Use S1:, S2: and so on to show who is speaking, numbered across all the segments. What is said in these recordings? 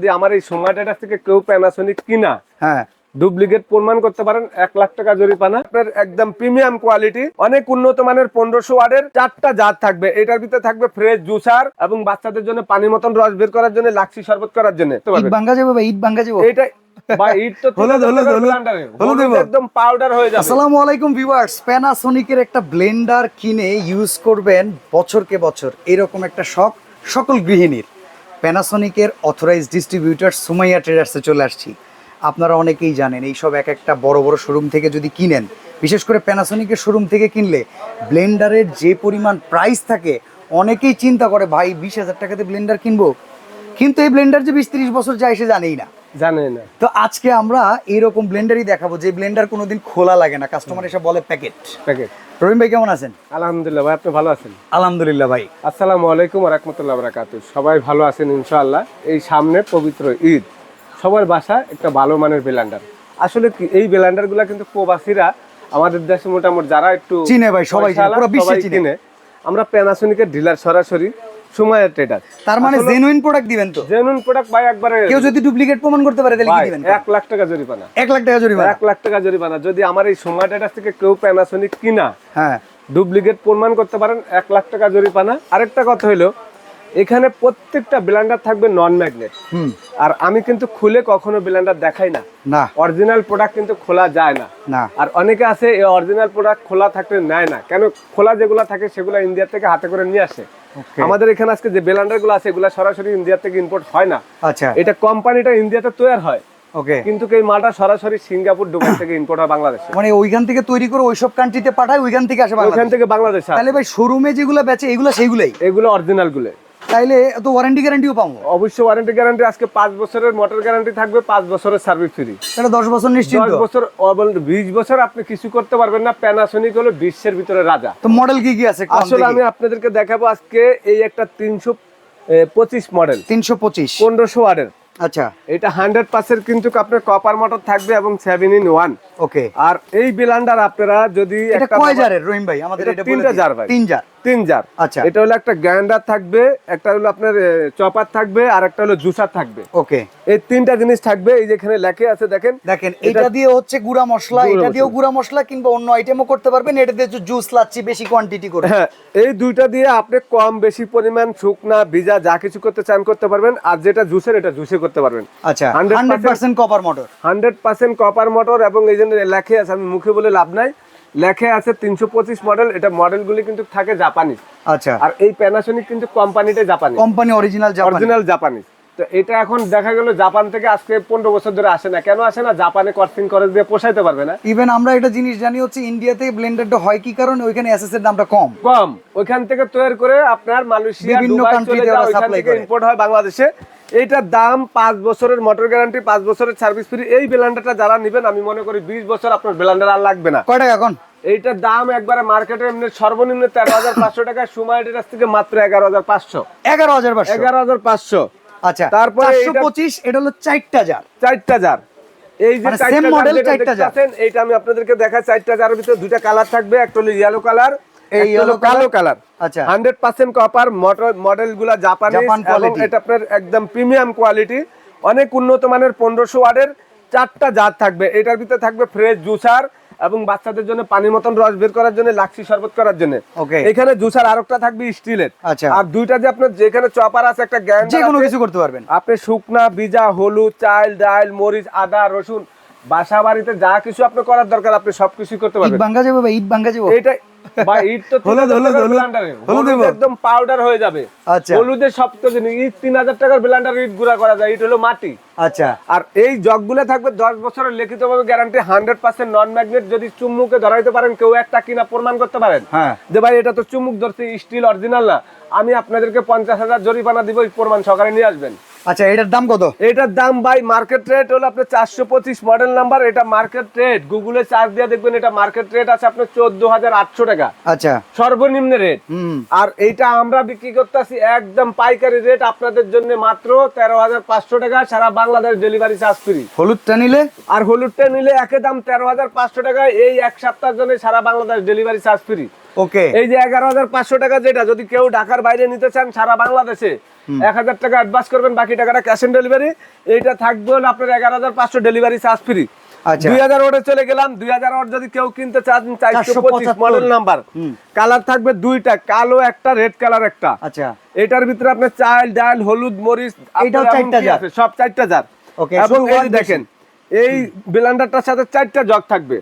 S1: যদি আমার এই সোমাটাটা থেকে কেউ প্যানাসোনিক কিনা
S2: হ্যাঁ।
S1: ডুপ্লিকেট প্রমাণ করতে পারেন এক লাখ টাকা জরিমানা। আপনার একদম প্রিমিয়াম কোয়ালিটি অনেক উন্নত মানের পনেরোশো ওয়ার্ডের চারটা জাত থাকবে। এটার ভিতরে থাকবে ফ্রেশ জুসার এবং বাচ্চাদের জন্য পানি মতন রস বের করার জন্য লাক্সি শরবত করার জন্য।
S2: ইট ভাঙ্গা যাব ইট ভাঙ্গা যাব।
S1: এটা হয়ে
S2: আসসালামু আলাইকুম ভিউয়ার্স প্যানাসোনিকের একটা ব্লেন্ডার কিনে ইউজ করবেন বছরকে বছর। এরকম একটা শখ সকল গৃহিণীর। প্যানাসোনিকের অথরাইজ ডিস্ট্রিবিউটর সুমাইয়া ট্রেডার্সে চলে আসছি। আপনারা অনেকেই জানেন এইসব এক একটা বড় বড় শোরুম থেকে যদি কিনেন বিশেষ করে প্যানাসনিকের শোরুম থেকে কিনলে ব্লেন্ডারের যে পরিমাণ প্রাইস থাকে অনেকেই চিন্তা করে ভাই বিশ হাজার টাকাতে ব্লেন্ডার কিনবো? কিন্তু এই ব্লেন্ডার যে বিশ তিরিশ বছর যায় সে জানেই না।
S1: জানে না।
S2: তো আজকে আমরা এরকম ব্লেন্ডারই দেখাবো যে ব্লেন্ডার কোনোদিন খোলা লাগে না। কাস্টমার এসে বলে প্যাকেট।
S1: প্যাকেট।
S2: রহিম ভাই কেমন আছেন?
S1: আলহামদুলিল্লাহ ভাই আপনি ভালো আছেন?
S2: আলহামদুলিল্লাহ ভাই।
S1: আসসালামু আলাইকুম রহমতুল্লাহ বরাকাতু সবাই ভালো আছেন ইনশাআল্লাহ? এই সামনে পবিত্র ঈদ। সবার বাসা একটা ভালো মানের ব্লেন্ডার। আসলে কি এই ব্লেন্ডারগুলো কিন্তু প্রবাসীরা আমাদের দেশে মোটামুটি যারা একটু
S2: চিনে ভাই, সবাই। চিনে
S1: আমরা প্যানাসোনিকের ডিলার সরাসরি সময় ট্রেডার
S2: তার মানে জেনুইন প্রোডাক্ট দিবেন তো?
S1: জেনুইন প্রোডাক্ট ভাই একবারে
S2: কেউ যদি ডুপ্লিকেট প্রমাণ করতে পারে তাহলে কি দিবেন
S1: এক লাখ টাকা জরিমানা।
S2: এক লাখ টাকা জরিমানা।
S1: এক লাখ টাকা জরিমানা। যদি আমার এই সময় ট্রেডার থেকে কেউ প্যানাসোনিক কিনা
S2: হ্যাঁ।
S1: ডুপ্লিকেট প্রমাণ করতে পারেন এক লাখ টাকা জরিমানা। আরেকটা কথা হলো এখানে প্রত্যেকটা ব্লেন্ডার থাকবে নন ম্যাগনেট
S2: হুম।
S1: আর আমি কিন্তু খুলে কখনো ব্লেন্ডার দেখাই না।
S2: না।
S1: অরিজিনাল প্রোডাক্ট কিন্তু খোলা যায় না।
S2: না।
S1: আর অনেকে আছে এই অরিজিনাল প্রোডাক্ট খোলা থাকলে নেয় না। কেন? খোলা যেগুলো থাকে সেগুলো ইন্ডিয়া থেকে হাতে করে নিয়ে আসে. আমাদের এখানে আজকে যে বেলান্ডারগুলো আছে এগুলো সরাসরি ইন্ডিয়া থেকে ইম্পোর্ট হয় না।
S2: আচ্ছা।
S1: এটা কোম্পানিটা ইন্ডিয়াতে তৈরি হয়।
S2: ওকে
S1: কিন্তু এই মালটা সরাসরি সিঙ্গাপুর দুবাই থেকে ইম্পোর্ট হয় বাংলাদেশে
S2: মানে ওইখান থেকে তৈরি করে ওইসব কান্ট্রিতে পাঠায় ওইখান থেকে আসে ওইখান
S1: থেকে বাংলাদেশ।
S2: তাহলে ভাই শোরুমে যেগুলো বেচে এগুলো সেইগুলাই?
S1: এগুলো অরিজিনালগুলো।
S2: তাইলে তো ওয়ারেন্টি গ্যারান্টিও পাবো?
S1: অবশ্যই ওয়ারেন্টি গ্যারান্টি আজকে পাঁচ বছরের মোটর গ্যারান্টি থাকবে পাঁচ বছরের সার্ভিস ফ্রি
S2: তাহলে দশ বছর নিশ্চিন্ত।
S1: দশ বছর বিশ বছর আপনি কিছু করতে পারবেন না প্যানাসোনিক হলো বিশ্বের ভিতরে রাজা।
S2: তো মডেল কি কি আছে?
S1: আসলে আমি আপনাদেরকে দেখাবো আজকে এই একটা তিনশো পঁচিশ মডেল
S2: তিনশো পঁচিশ।
S1: পনেরোশো ওয়ার্ডের
S2: আচ্ছা।
S1: এটা হান্ড্রেড পার্সেন্ট কিন্তু আপনার কপার মোটর থাকবে এবং সেভেন ইন ওয়ান
S2: ওকে
S1: আর এই বিলান্ডার আপনারা যদি
S2: এটা
S1: একটা
S2: কয় জারের রহিম ভাই আমাদের
S1: এটা তিনটা জার ভাই।
S2: তিন জার
S1: তিন জার
S2: আচ্ছা।
S1: এটা হলো একটা থাকবে একটা হলো আপনার চপার থাকবে আর একটা হলো জুসার থাকবে।
S2: ওকে।
S1: এই তিনটা জিনিস থাকবে এই যেখানে লেখে আছে দেখেন।
S2: দেখেন
S1: এটা-
S2: দিয়ে হচ্ছে গুড়া মশলা এটা দিয়েও
S1: মশলা।
S2: গুড়া মশলা কিংবা অন্য আইটেমও করতে পারবেন এটা দিয়ে জুস লাচ্ছি বেশি কোয়ান্টিটি করে।
S1: হ্যাঁ এই দুইটা দিয়ে আপনি কম বেশি পরিমাণ শুকনা ভিজা যা কিছু করতে চান করতে পারবেন আর যেটা জুসের এটা জুসে করতে পারবেন।
S2: আচ্ছা
S1: 100%
S2: hundred percent copper motor
S1: hundred percent copper motor এবং এই জন্য লেখে আছে আমি মুখে বলে লাভ নাই। লেখে আছে তিনশো পঁচিশ মডেল এটা মডেলগুলি কিন্তু থাকে জাপানি
S2: আচ্ছা।
S1: আর এই প্যানাসোনিক কিন্তু কোম্পানিটা জাপানি
S2: কোম্পানি অরিজিনাল
S1: অরিজিনাল জাপানি তো এটা এখন দেখা গেল জাপান থেকে আজকে পনেরো বছর ধরে আসে না। কেন আসে না? জাপানে কর্সিং করে দিয়ে পোষাইতে পারবে না।
S2: ইভেন আমরা একটা জিনিস জানি হচ্ছে ইন্ডিয়াতে ব্লেন্ডারটা হয় কি কারণে? ওইখানে এসএস এর দামটা কম।
S1: কম। ওইখান থেকে তৈরি করে আপনার মালয়েশিয়া
S2: বিভিন্ন supply
S1: থেকে ইম্পোর্ট হয় বাংলাদেশে। এইটার দাম পাঁচ বছরের মোটর গ্যারান্টি পাঁচ বছরের সার্ভিস ফ্রি এই ব্লেন্ডারটা যারা নেবেন আমি মনে করি বিশ বছর আপনার ব্লেন্ডার আর লাগবে না।
S2: কয় টাকা এখন?
S1: এইটার দাম একবারে মার্কেটে এমনি সর্বনিম্ন তেরো হাজার পাঁচশো টাকা সুমাইটের কাছ থেকে মাত্র এগারো হাজার পাঁচশো।
S2: এগারো হাজার
S1: এগারো হাজার পাঁচশো।
S2: আচ্ছা
S1: তারপরে
S2: পঁচিশ এটা হলো চারটা জার
S1: চারটা জার এই যে
S2: মানে
S1: এইটা আমি আপনাদেরকে দেখাই চারটা জারের ভিতরে দুইটা কালার থাকবে একটা হলো ইয়েলো কালার
S2: এই
S1: হলো কালো কালার
S2: আচ্ছা।
S1: হান্ড্রেড পার্সেন্ট কপার মডেলগুলা জাপানি
S2: জাপান
S1: এবং এটা আপনার একদম প্রিমিয়াম কোয়ালিটি অনেক উন্নত মানের পনেরোশো ওয়ার্ডের চারটা জার থাকবে। এটার ভিতরে থাকবে ফ্রেশ জুসার এবং বাচ্চাদের জন্য পানি মতন রস বের করার জন্য লাক্সি শরবত করার জন্য। এখানে জুসার আরেকটা থাকবে স্টিলের।
S2: আচ্ছা।
S1: আর দুইটা যে আপনার যেখানে চপার আছে একটা গ্যান্ড
S2: যে কোনো কিছু করতে পারবেন।
S1: আপনি শুকনা বীজা হলুদ চাল ডাল মরিচ আদা রসুন বাসা বাড়িতে যা কিছু আপনি করার দরকার আপনি সবকিছু করতে
S2: ইট
S1: পারবেন
S2: ভাঙ্গা যাবে ভাই ইট ভাঙ্গা যাব?
S1: এইটা বা ইট তো
S2: হলুদ, হলুদ, হলুদ।
S1: ব্লান্ডারে
S2: হলুদ
S1: হলুদ
S2: দেবো।
S1: একদম পাউডার হয়ে যাবে।
S2: আচ্ছা।
S1: হলুদের সব তো ইট তিন হাজার টাকার ব্লান্ডার ইট গুঁড়া করা যায়। ইট হলো মাটি।
S2: আচ্ছা।
S1: আর এই জগগুলো থাকবে দশ বছরের guarantee hundred percent non magnet যদি চুম্মুকে ধরাইতে পারেন কেউ একটা কিনা প্রমাণ করতে পারেন।
S2: হ্যাঁ।
S1: যে ভাই এটা তো চুমুক ধরছে স্টিল অরিজিনাল না। আমি আপনাদেরকে পঞ্চাশ হাজার জরিমানা দিব প্রমাণ সকালে নিয়ে আসবেন।
S2: আচ্ছা এটার দাম কত?
S1: এটার দাম ভাই মার্কেট রেট হলো আপনার চারশো পঁচিশ মডেল নাম্বার এটা মার্কেট রেট গুগলে চার্জ দিয়ে দেখবেন এটা মার্কেট রেট আছে আপনার চোদ্দ হাজার আটশো টাকা।
S2: আচ্ছা।
S1: সর্বনিম্ন রেট
S2: হুম।
S1: আর এইটা আমরা বিক্রি করতেছি একদম পাইকারি রেট আপনাদের জন্য মাত্র তেরো হাজার পাঁচশো টাকা সারা বাংলাদেশ ডেলিভারি চার্জ ফ্রি
S2: হলুদটা নিলে?
S1: আর হলুদটা নিলে একে দাম তেরো হাজার পাঁচশো টাকা এই এক সপ্তাহের জন্য সারা Bangladesh delivery charge free
S2: okay
S1: এই যে এগারো হাজার পাঁচশো টাকা যেটা যদি কেউ ঢাকার বাইরে নিতে চান সারা বাংলাদেশে এক হাজার টাকা অ্যাডভান্স করবেন বাকি টাকাটা ক্যাশ অন ডেলিভারি এইটা থাকবে আপনার এগারো হাজার পাঁচশো ডেলিভারি চার্জ ফ্রি। দুই হাজার ওয়াটে চলে গেলাম দুই হাজার ওয়াট যদি কেউ কিনতে চান চারশো পঁচিশ
S2: 475
S1: মডেল নাম্বার কালার থাকবে দুইটা কালো একটা রেড কালার একটা।
S2: আচ্ছা।
S1: এটার ভিতরে আপনার চাল ডাল হলুদ মরিচ সব চারটা জার এবং এই দেখেন এই ব্লেন্ডারটার সাথে চারটা জগ থাকবে।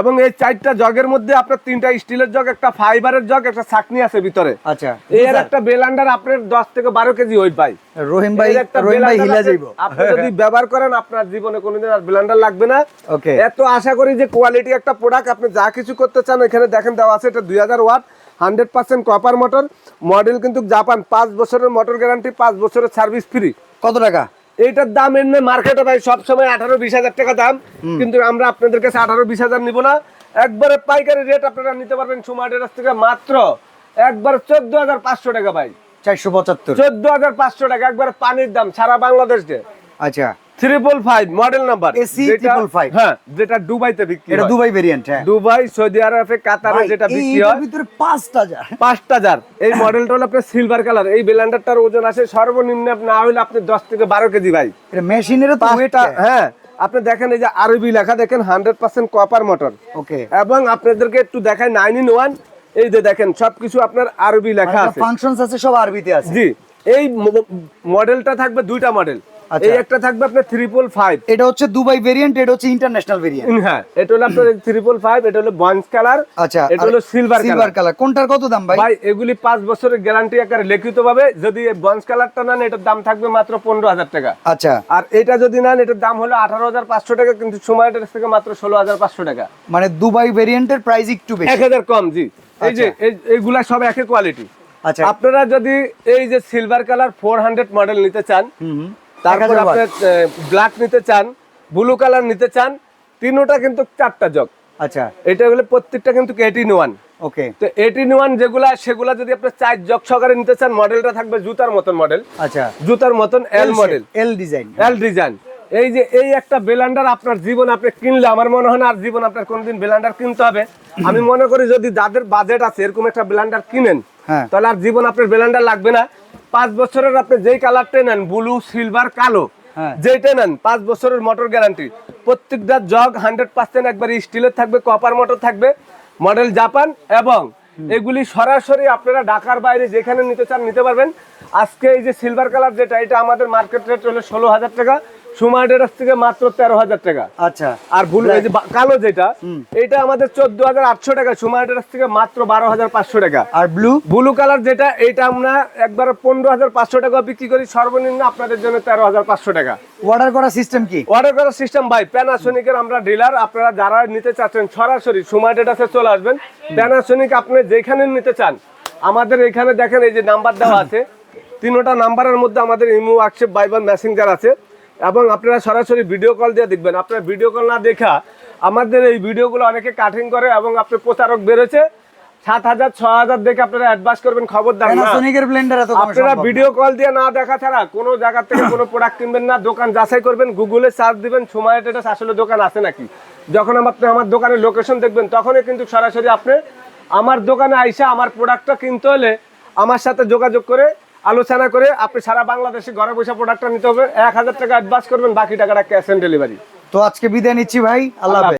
S1: এবং এই চারটা জগের মধ্যে আপনার তিনটা স্টিলের জগ একটা ফাইবারের জগ একটা ছাকনি আছে ভিতরে।
S2: আচ্ছা
S1: এর একটা বেলান্ডার আপনার দশ থেকে বারো কেজি ওয়েট পাই।
S2: রহিম ভাই
S1: একটা
S2: রহিম ভাই হিলা যাইব
S1: আপনি যদি ব্যবহার করেন আপনার জীবনে কোনোদিন আর ব্লেন্ডার লাগবে না।
S2: ওকে।
S1: এত আশা করি যে কোয়ালিটি একটা প্রোডাক্ট আপনি যা কিছু করতে চান এখানে দেখেন দেওয়া আছে এটা দুই হাজার watt hundred percent copper motor model কিন্তু জাপান পাঁচ বছরের মোটর গ্যারান্টি পাঁচ বছরের সার্ভিস ফ্রি
S2: কত টাকা?
S1: এইটার দাম এমনি মার্কেটে ভাই সবসময় আঠারো বিশ হাজার টাকা দাম। কিন্তু আমরা আপনাদের কাছে আঠারো বিশ হাজার নিবো না। একবারে পাইকারি রেট আপনারা নিতে পারবেন সুমার্টের কাছ থেকে মাত্র একবার চোদ্দ হাজার পাঁচশো টাকা ভাই।
S2: চারশো পঁচাত্তর।
S1: চোদ্দ হাজার পাঁচশো টাকা একবার পানির দাম সারা বাংলাদেশে
S2: আচ্ছা।
S1: Triple five model number
S2: AC 555
S1: হ্যাঁ যেটা দুবাইতে বিক্রি
S2: এটা দুবাই ভেরিয়েন্ট হ্যাঁ।
S1: দুবাই সৌদি আরবে কাতারে যেটা বিক্রি হয়।
S2: ভিতরে পাঁচটা যা
S1: পাঁচটা জার এই মডেলটা হলো আপনার সিলভার কালার এই ব্লেন্ডারটার ওজন সর্বনিম্ন না হলে আপনি দশ থেকে বারো কেজি ভাই।
S2: এটা মেশিনের তো ওয়েট
S1: পাঁচটা হ্যাঁ। আপনি দেখেন এই যে আরবি লেখা দেখেন hundred percent copper motor
S2: okay.
S1: এবং আপনাদেরকে একটু দেখায় নাইন ইন ওয়ান এই যে দেখেন সবকিছু আপনার আরবি লেখা আছে।
S2: ফাংশনস আছে সব আরবিতে আছে।
S1: জি এই মডেলটা থাকবে দুইটা মডেল
S2: আচ্ছা।
S1: এই একটা থাকবে আপনার ট্রিপল ফাইভ
S2: এটা হচ্ছে দুবাই ভেরিয়েন্ট এটা হচ্ছে ইন্টারন্যাশনাল ভেরিয়েন্ট
S1: হ্যাঁ এটা হলো আপনার ট্রিপল ফাইভ এটা হলো বঞ্চ কালার
S2: আচ্ছা
S1: এটা হলো সিলভার
S2: সিলভার
S1: কালার
S2: কোনটার কত দাম ভাই?
S1: ভাই এগুলি পাঁচ বছরের গ্যারান্টি আকারে লিখিত ভাবে যদি বঞ্চ কালারটা নেন এটার দাম থাকবে মাত্র পনেরো হাজার টাকা।
S2: আচ্ছা।
S1: আর এটা যদি নেন এটার দাম হলো আঠারো হাজার পাঁচশো টাকা কিন্তু সময়টার থেকে মাত্র ষোলো হাজার পাঁচশো টাকা।
S2: মানে দুবাই ভেরিয়েন্টের প্রাইস একটু
S1: এক হাজার কম জি। এই যে
S2: আচ্ছা।
S1: এইগুলা সব একই কোয়ালিটি
S2: আচ্ছা।
S1: আপনারা যদি এই যে silver colour four hundred model নিতে চান তারপর আপনি ব্ল্যাক নিতে চান ব্লু কালার নিতে চান তিনোটা কিন্তু চারটা জগ।
S2: আচ্ছা।
S1: এটা হলো প্রত্যেকটা কিন্তু এইটিন ওয়ান
S2: ওকে।
S1: তো এইটিন ওয়ান যেগুলা সেগুলা যদি আপনি চার জগ সহকারে নিতে চান মডেলটা থাকবে জুতার মতন মডেল
S2: আচ্ছা।
S1: জুতার মতন L model
S2: L design
S1: L design এই যে এই একটা বেলান্ডার আপনার জীবন আপনি কিনলে আমার মনে হয় না আর জীবন আপনার কোনদিন বেলান্ডার কিনতে হবে। আমি মনে করি যদি যাদের বাজেট আছে এরকম একটা বেলান্ডার কিনেন
S2: হ্যাঁ।
S1: তাহলে আর জীবন আপনার বেলান্ডার লাগবে না। পাঁচ বছরের আপনি যেই কালারটা নেন ব্লু সিলভার কালো
S2: হ্যাঁ।
S1: যেটা নেন পাঁচ বছরের মোটর গ্যারান্টি প্রত্যেকটা জগ হান্ড্রেড পার্সেন্ট একবার স্টিলের থাকবে কপার মোটর থাকবে মডেল জাপান এবং এগুলি সরাসরি আপনারা ঢাকার বাইরে যেখানে নিতে চান নিতে পারবেন। আজকে এই যে সিলভার কালার যেটা এটা আমাদের মার্কেট রেট হলো ষোলো হাজার টাকা। সুমার্টের থেকে মাত্র তেরো হাজার টাকা।
S2: আচ্ছা।
S1: আর ভুল কালো যেটা এটা আমাদের চোদ্দ হাজার আটশো টাকা সুমার্টের থেকে মাত্র বারো হাজার পাঁচশো টাকা।
S2: আর ব্লু
S1: ব্লু কালার যেটা এটা আমরা একবার পনেরো হাজার পাঁচশো টাকা বিক্রি করি সর্বনিম্ন আপনাদের জন্য তেরো হাজার পাঁচশো টাকা।
S2: অর্ডার করার সিস্টেম কি?
S1: অর্ডার করার সিস্টেম ভাই প্যানাসোনিকের আমরা ডিলার আপনারা যারা নিতে চাচ্ছেন সরাসরি সুমার্টেটাসে চলে আসবেন। প্যানাসোনিক আপনি যেখানে নিতে চান আমাদের এখানে দেখেন এই যে নাম্বার দেওয়া আছে। তিনোটা নাম্বারের মধ্যে আমাদের ইমো আক্ষেপ বাইবান মেসেঞ্জার আছে। এবং আপনারা সরাসরি ভিডিও কল দিয়ে দেখবেন। আপনার ভিডিও কল না দেখা আমাদের এই ভিডিওগুলো অনেকে কাটিং করে এবং আপনার প্রচারক বেরোছে সাত হাজার ছ হাজার দেখে আপনারা অ্যাডভান্স করবেন খবরদার
S2: এত কমে
S1: আপনারা ভিডিও কল দিয়ে না দেখা ছাড়া কোনো জায়গা থেকে কোনো প্রোডাক্ট কিনবেন না দোকান যাচাই করবেন গুগলে সার্চ দিবেন সময় এটা আসলে দোকান আছে নাকি? যখন আপনি আমার দোকানের লোকেশন দেখবেন তখনই কিন্তু সরাসরি আপনি আমার দোকানে আইসা আমার প্রোডাক্টটা কিনতে হলে আমার সাথে যোগাযোগ করে আলোচনা করে আপনি সারা বাংলাদেশে ঘরে বসে প্রোডাক্টটা নিতে হবে। এক হাজার টাকা অ্যাডভান্স করবেন বাকি টাকাটা ক্যাশ অন ডেলিভারি
S2: তো আজকে বিদায় নিচ্ছি ভাই আল্লাহ